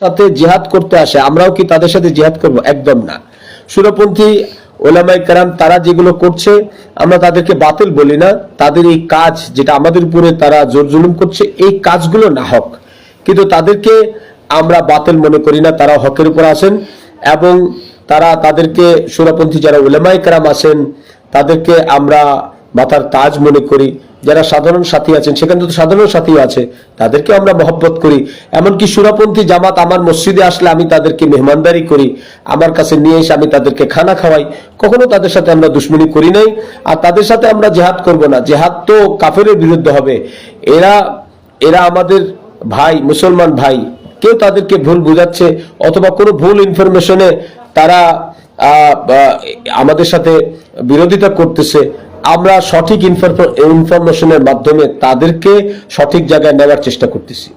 সাথে জিহাদ করতে আসে, আমরাও কি তাদের সাথে জিহাদ করব? একদম না। সুরপন্থী ওলামাই কারাম তারা যেগুলো করছে, আমরা তাদেরকে বাতিল বলি না। তাদের এই কাজ যেটা আমাদের উপরে তারা জোর জুলুম করছে, এই কাজগুলো না হক। কিন্তু তাদেরকে আমরা বাতিল মনে করি না তারা হকের উপর আসেন এবং তারা তাদেরকে সুরপন্থী যারা ওলামাই কারাম আছেন তাদেরকে আমরা মাথার তাজ মনে করি। যারা সাধারণ সাথী আছেন, সেখানে তো সাধারণ সাথী আছে, তাদেরকে আমরা মহব্বত করি। এমনকি সুরাপন্থী জামাত আমার মসজিদে আসলে আমি তাদেরকে মেহমানদারি করি, আমার কাছে নিয়ে এসে আমি তাদেরকে খানা খাওয়াই। কখনো তাদের সাথে আমরা দুশ্মনী করি নাই, আর তাদের সাথে আমরা জেহাদ করব না। জেহাদ তো কাফের বিরুদ্ধে হবে। এরা এরা আমাদের ভাই, মুসলমান ভাই, কেউ তাদেরকে ভুল বুঝাচ্ছে, অথবা কোনো ভুল ইনফরমেশনে তারা আমাদের সাথে বিরোধিতা করতেছে। আমরা সঠিক ইনফরমেশনের মাধ্যমে তাদেরকে সঠিক জায়গায় নেওয়ার চেষ্টা করতেছি।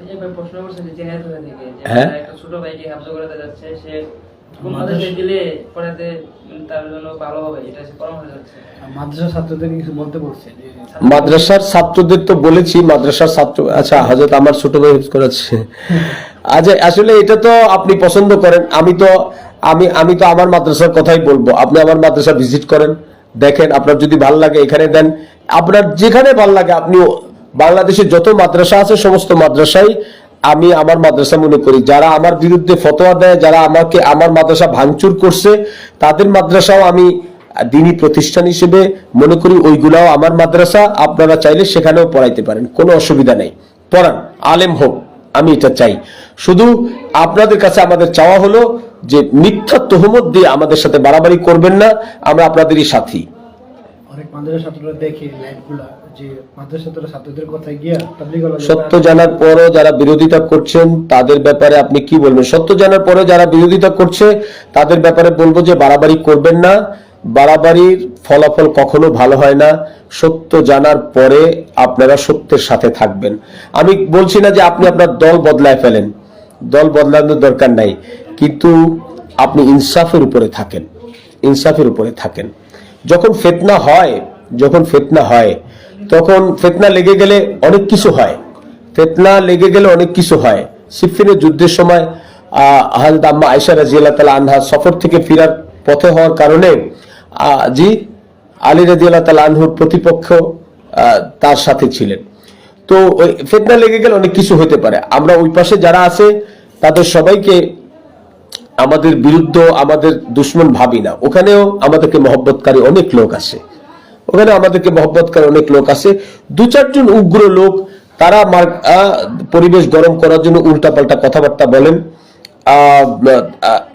এই যে ভাই প্রশ্ন করছে যে জেহাদ হয়ে? থেকে যে। ছোট ভাইকে হাফজা করাতে যাচ্ছে সে কোন মাদ্রাসায় দিলে পড়াতে তার জন্য ভালো হবে? এটা সে পরামর্শ যাচ্ছে মাদ্রাসা ছাত্রদের কিছু বলতে বলছে যে মাদ্রাসার ছাত্রদের তো বলেছি মাদ্রাসার ছাত্র আচ্ছা হাজত আমার ছোট ভাই করাচ্ছে আচ্ছা আসলে এটা তো আপনি পছন্দ করেন। আমি তো আমি আমি তো আমার মাদ্রাসার কথাই বলব। আপনি আমার মাদ্রাসা ভিজিট করেন, দেখেন, আপনার যদি ভালো লাগে এখানে দেন। আপনার যেখানে ভালো লাগে আপনি বাংলাদেশে যত মাদ্রাসা আছে, সমস্ত মাদ্রাসাই আমি আমার মাদ্রাসা মনে করি। যারা আমার বিরুদ্ধে ফতোয়া দেয়, যারা আমাকে, আমার মাদ্রাসা ভাঙচুর করছে, তাদের মাদ্রাসাও আমি দিনী প্রতিষ্ঠান হিসেবে মনে করি, ওইগুলাও আমার মাদ্রাসা, আপনারা চাইলে সেখানেও পড়াইতে পারেন, কোনো অসুবিধা নেই। পড়ান, আলেম হোক, আমি এটা চাই। শুধু আপনাদের কাছে আমাদের চাওয়া হলো যে মিথ্যা তহমত দিয়ে আমাদের সাথে বাড়াবাড়ি করবেন না আমরা আপনাদেরই সাথী। সত্য জানার পরও যারা বিরোধিতা করছেন তাদের ব্যাপারে আপনি কি বলবেন? সত্য জানার পরে যারা বিরোধিতা করছে তাদের ব্যাপারে বলব যে বাড়াবাড়ি করবেন না। বাড়াবাড়ির ফলাফল কখনো ভালো হয় না। সত্য জানার পরে আপনারা সত্যের সাথে থাকবেন। আমি বলছি না যে আপনি আপনার দল বদলায় ফেলেন। দল বদলানোর দরকার নাই। কিন্তু আপনি ইনসাফের উপরে থাকেন, ইনসাফের উপরে থাকেন। যখন ফেতনা হয়, যখন ফেতনা হয়, তখন ফেতনা লেগে গেলে অনেক কিছু হয়। ফেতনা লেগে গেলে অনেক কিছু হয়। সিফিনের যুদ্ধের সময় আহ হাজরত আম্মা আয়সা রাজিয়াল্লাহ তালা আনহা সফর থেকে ফেরার পথে হওয়ার কারণে জি, আলী রাজিয়াল্লাহ তালা আনহুর প্রতিপক্ষ তার সাথে ছিলেন। তো ওই ফেতনা লেগে গেলে অনেক কিছু হতে পারে। আমরা ওই পাশে যারা আছে, তাদের সবাইকে আমাদের বিরুদ্ধ আমাদের দুশ্মন ভাবি না। ওখানেও আমাদেরকে মহব্বতকারী অনেক লোক আছে। ওখানে আমাদেরকে মহব্বতকারী অনেক লোক আছে। দু চারজন উগ্র লোক, তারা পরিবেশ গরম করার জন্য উল্টাপাল্টা কথাবার্তা বলেন।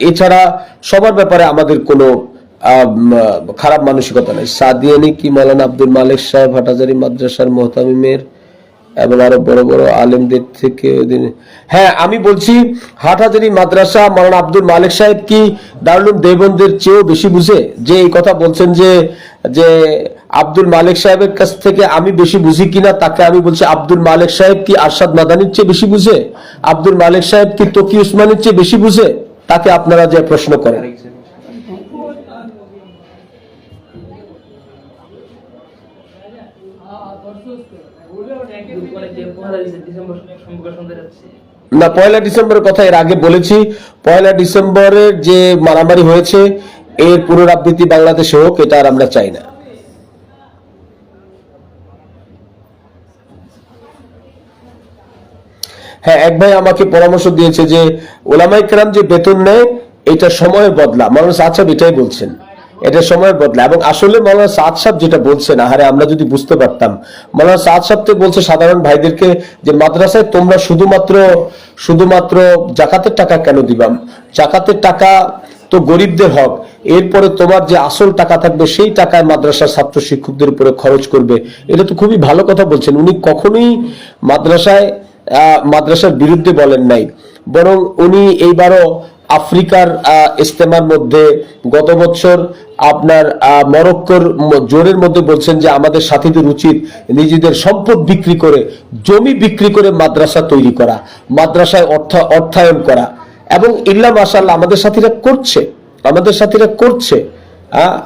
এছাড়া সবার ব্যাপারে আমাদের কোনো খারাপ মানসিকতা নেই। সাদিয়ানি কি মালান আব্দুল মালিক সাহেব, হাটাজারি মাদ্রাসার মোহতামিমের এবং আরও বড় বড় আলেমদের থেকে হ্যাঁ আমি বলছি, হাটহাজারি মাদ্রাসা মাওলানা আব্দুল মালিক সাহেব কি দারুল দেবন্দের চেয়েও বেশি বুঝে? যে এই কথা বলছেন যে যে আব্দুল মালিক সাহেবের কাছ থেকে আমি বেশি বুঝি কিনা, তাকে আমি বলছি আব্দুল মালিক সাহেব কি আরশাদ মাদানির চেয়ে বেশি বুঝে? আব্দুল মালিক সাহেব কি তকি উসমানের চেয়ে বেশি বুঝে? তাকে আপনারা যে প্রশ্ন করেন। না, পয়লা ডিসেম্বরের কথা এর আগে বলেছি। পয়লা ডিসেম্বরের যে মারামারি হয়েছে, এর পুনরাবৃত্তি বাংলাদেশে হোক, এটা আর আমরা চাই না। হ্যাঁ এক ভাই আমাকে পরামর্শ দিয়েছে যে ওলামাই কেরাম যে বেতন নেয়, এটা সময়ের বদলা। মানুষ আচ্ছা এটাই বলছেন। এটা সময়ের বদলা। এবং আসলে মৌলানা সাদ সাহেব যেটা বলছেন, আহারে আমরা যদি বুঝতে পারতাম, মৌলানা সাদ সাহেব তো বলছে সাধারণ ভাইদেরকে যে মাদ্রাসায় তোমরা শুধুমাত্র শুধুমাত্র জাকাতের টাকা কেন দিবাম জাকাতের টাকা তো গরিবদের হক, এরপরে তোমার যে আসল টাকা থাকবে সেই টাকায় মাদ্রাসার ছাত্র শিক্ষকদের উপরে খরচ করবে। এটা তো খুবই ভালো কথা বলছেন। উনি কখনোই মাদ্রাসায় মাদ্রাসার বিরুদ্ধে বলেন নাই। বরং উনি এইবারও আফ্রিকার ইস্তেমার মধ্যে গত বছর আপনার মরক্কোর জোরের মধ্যে বলছেন যে আমাদের সাথীদের উচিত নিজেদের সম্পদ বিক্রি করে জমি বিক্রি করে মাদ্রাসা তৈরি করা মাদ্রাসায় অর্থ অর্থায়ন করা। এবং ইল্লা মাসাল্লাহ আমাদের সাথীরা করছে আমাদের সাথীরা করছে আহ,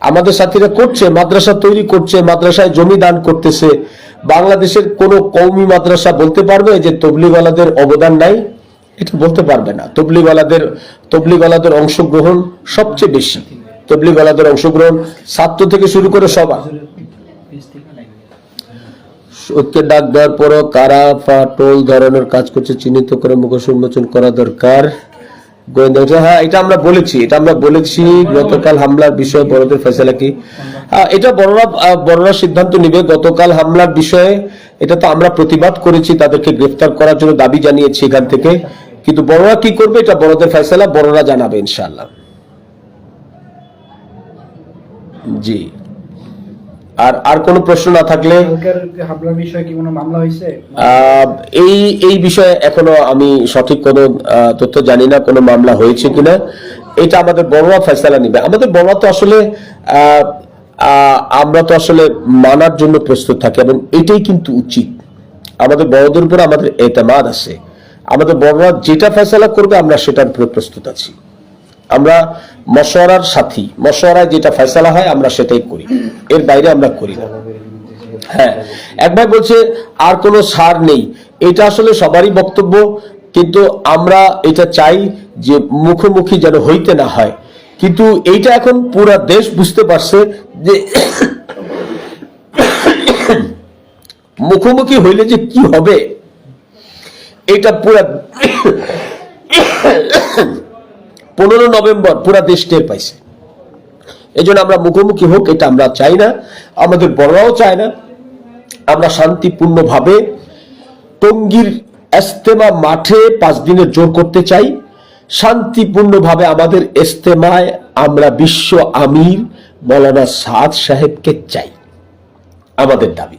আমাদের সাথীরা করছে মাদ্রাসা তৈরি করছে মাদ্রাসায় জমি দান করতেছে। বাংলাদেশের কোন কৌমি মাদ্রাসা বলতে পারবে যে তবলিগওয়ালাদের অবদান নাই? এটা বলতে পারবে না। তবলিগওয়ালাদের তবলিগওয়ালাদের অংশগ্রহণ সবচেয়ে বেশি। তবলিগওয়ালাদের অংশগ্রহণ ছাত্র থেকে শুরু করে সবার। ডাক দেওয়ার পরও কারা ধরনের কাজ করছে চিহ্নিত করে মুখোশ উন্মোচন করা দরকার। গোয়েন্দা হ্যাঁ এটা আমরা বলেছি এটা আমরা বলেছি। গতকাল হামলার বিষয়ে বড়দের ফেসলা কি? হ্যাঁ, এটা বড়রা বড়রা সিদ্ধান্ত নিবে। গতকাল হামলার বিষয়ে এটা তো আমরা প্রতিবাদ করেছি তাদেরকে গ্রেফতার করার জন্য দাবি জানিয়েছি এখান থেকে। কিন্তু বড়রা কি করবে? এটা বড়দের ফেসলা বড়রা জানাবে ইনশাআল্লাহ। জি। আর আর কোনো প্রশ্ন না থাকলে এই এই বিষয়ে এখনও আমি সঠিক কোনো তথ্য জানি না কোনো মামলা হয়েছে কিনা। এটা আমাদের বড়রা ফেসলা নিবে। আমাদের বড়রা তো আসলে আহ, আহ, আমরা তো আসলে মানার জন্য প্রস্তুত থাকি এবং এটাই কিন্তু উচিত। আমাদের বড়দের উপর আমাদের এতেমাদ আছে। আমাদের বড়রা যেটা ফেসলা করবে, আমরা সেটার উপরে প্রস্তুত আছি। আমরা মশওয়ারার সাথী, মশওয়ারায় যেটা ফয়সালা হয়, আমরা সেটাই করি। এর বাইরে আমরা করি না। হ্যাঁ একবার বলছে, আর কোনো সার নেই। এটা আসলে সবারই বক্তব্য, কিন্তু আমরা এটা চাই যে মুখোমুখি যেন হইতে না হয়। কিন্তু এইটা এখন পুরা দেশ বুঝতে পারছে যে মুখোমুখি হইলে যে কি হবে? এটা পুরা পনেরো নভেম্বর পুরা দেশ টের পাইছে। এই জন্য আমরা মুখোমুখি হোক, এটা আমরা চাই না। আমাদের বড়রাও চায় না। আমরা শান্তিপূর্ণভাবে টঙ্গীর এস্তেমা মাঠে পাঁচ দিনের জোর করতে চাই। শান্তিপূর্ণভাবে আমাদের এস্তেমায় আমরা বিশ্ব আমির মৌলানা সাদ সাহেবকে চাই। আমাদের দাবি।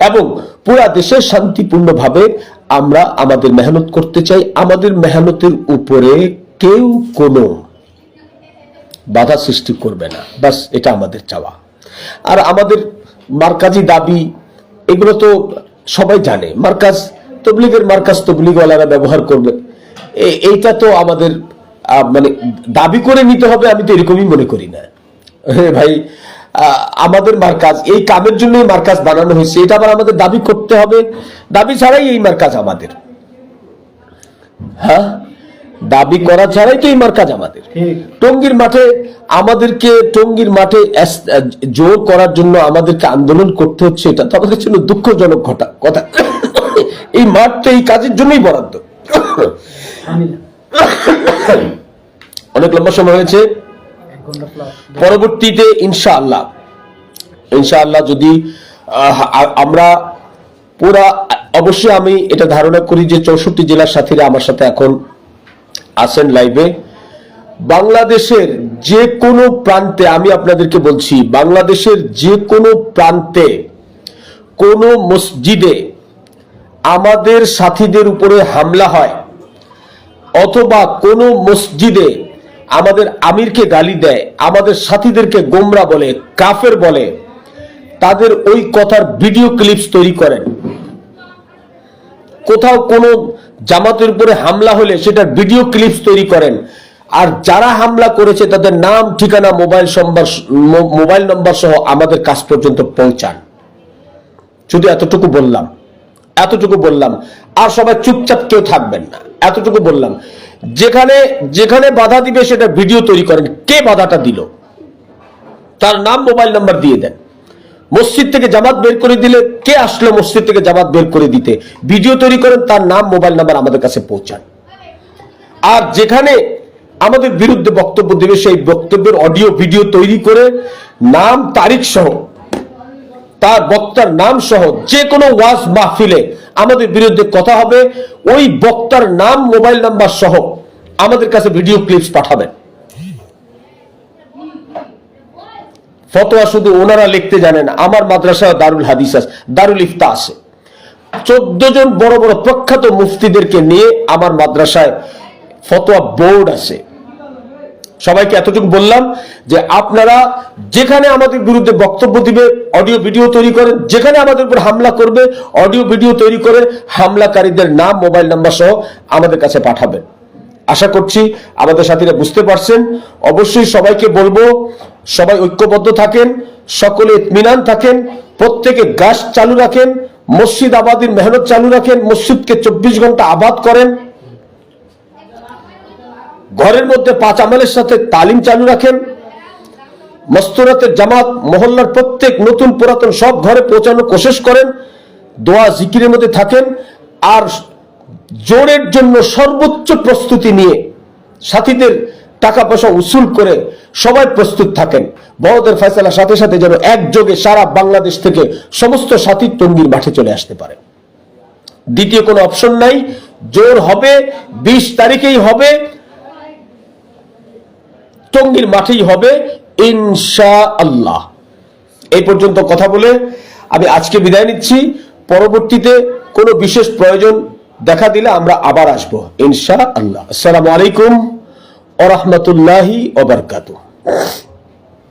এবং পুরা দেশে শান্তিপূর্ণভাবে আমরা আমাদের মেহনত করতে চাই। আমাদের মেহনতের উপরে কেউ কোনো বাধা সৃষ্টি করবে না। বাস এটা আমাদের চাওয়া। আর আমাদের মার্কাজি দাবি, এগুলো তো সবাই জানে। মার্কাজ তবলিগের মার্কাজ তবলিগওয়ালারা ব্যবহার করবে। এইটা তো আমাদের মানে দাবি করে নিতে হবে, আমি তো এরকমই মনে করি না। হ্যাঁ ভাই আমাদের মার্কাজ এই কামের জন্য এই মার্কাজ বানানো হয়েছে। এটা আবার আমাদের দাবি করতে হবে। দাবি ছাড়াই এই মার্কাজ আমাদের। হ্যাঁ? দাবি করা ছাড়াই তো এই মার্কাজ আমাদের। টঙ্গীর মাঠে আমাদেরকে টঙ্গীর মাঠে জোর করার জন্য আমাদেরকে আন্দোলন করতে হচ্ছে। এটা তো আমাদের জন্য দুঃখজনক ঘটা কথা। এই মাঠ তো এই কাজের জন্যই বরাদ্দ। অনেক লম্বা সময় হয়েছে। পরবর্তীতে ইনশাআল্লাহ ইনশাআল্লাহ যদি আমরা পুরা, অবশ্যই আমি এটা ধারণা করি যে চৌষট্টি জেলার সাথীরা আমার সাথে এখন আছেন লাইভে বাংলাদেশের যে কোনো প্রান্তে, আমি আপনাদেরকে বলছি, বাংলাদেশের যে কোনো প্রান্তে, কোনো মসজিদে আমাদের সাথীদের উপরে হামলা হয়, অথবা কোনো মসজিদে আমাদের আমিরকে গালি দেয়, আমাদের সাথীদেরকে গোমরা বলে, কাফের বলে। তাদের ওই কথার ভিডিও ক্লিপস তৈরি করেন। কোথাও কোনো জামাতের উপরে হামলা হলে সেটার ভিডিও ক্লিপস তৈরি করেন। আর যারা হামলা করেছে, তাদের নাম, ঠিকানা, মোবাইল নম্বর মোবাইল নম্বর সহ আমাদের কাছ পর্যন্ত পৌঁছান। শুধু এতটুকু বললাম। এতটুকু বললাম। আর সবাই চুপচাপ কেউ থাকবেন না। এতটুকু বললাম। যেখানে যেখানে বাধা দিবে সেটা ভিডিও তৈরি করেন। কে বাধাটা দিল? তার নাম মোবাইল নাম্বার দিয়ে দেন। মসজিদ থেকে জামাত বের করে দিলে কে আসলো মসজিদ থেকে জামাত বের করে দিতে? ভিডিও তৈরি করেন, তার নাম, মোবাইল নাম্বার আমাদের কাছে পৌঁছান। আর যেখানে আমাদের বিরুদ্ধে বক্তব্য দেবে, সেই বক্তব্যের অডিও ভিডিও তৈরি করে নাম, তারিখ সহ, তার বক্তার নাম সহ, যে কোনো ওয়াজ মাহফিলে আমাদের বিরুদ্ধে কথা হবে। ওই বক্তার নাম, মোবাইল নাম্বার সহ আমাদের কাছে ভিডিও ক্লিপস পাঠাবেন। ফতোয়া শুধু ওনারা লিখতে জানেন, আমার মাদ্রাসা দারুল হাদিস দারুল ইফতা আছে। চোদ্দ জন বড় বড় প্রখ্যাত মুফতিদেরকে নিয়ে আমার মাদ্রাসায় ফতোয়া বোর্ড আছে। সবাইকে এতটুকু বললাম যে আপনারা যেখানে আমাদের বিরুদ্ধে বক্তব্য দিবে অডিও ভিডিও তৈরি করেন যেখানে আমাদের উপর হামলা করবে অডিও ভিডিও তৈরি করে হামলাকারীদের নাম মোবাইল নাম্বার সহ আমাদের কাছে পাঠাবেন। আশা করছি আমাদের সাথীরা বুঝতে পারছেন। অবশ্যই সবাইকে বলব, সবাই ঐক্যবদ্ধ থাকেন, সকলে ইতমিনান থাকেন, প্রত্যেকে গাছ চালু রাখেন, মসজিদ আবাদির মেহনত চালু রাখেন, মসজিদকে চব্বিশ ঘণ্টা আবাদ করেন। ঘরের মধ্যে পাঁচ আমলের সাথে তালিম চালু রাখেন। মস্তরাতের জামাত, মহল্লার প্রত্যেক নতুন পুরাতন সব ঘরে পৌঁছানোর কোশেষ করেন। দোয়া জিকিরের মধ্যে থাকেন। আর জোরের জন্য সর্বোচ্চ প্রস্তুতি নিয়ে সাথীদের টাকা পয়সা উসুল করে সবাই প্রস্তুত থাকেন। বড়দের ফয়সালার সাথে সাথে যেন একযোগে সারা বাংলাদেশ থেকে সমস্ত সাথী টঙ্গীর মাঠে চলে আসতে পারে। দ্বিতীয় কোনো অপশন নাই। জোর হবে, বিশ তারিখেই হবে। টঙ্গীর মাঠেই হবে ইনশা আল্লাহ এই পর্যন্ত কথা বলে আমি আজকে বিদায় নিচ্ছি। পরবর্তীতে কোনো বিশেষ প্রয়োজন দেখা দিলে আমরা আবার আসব ইনশা আল্লাহ আসসালামু আলাইকুম ওরহমতুল্লাহি ওবরকাতুহ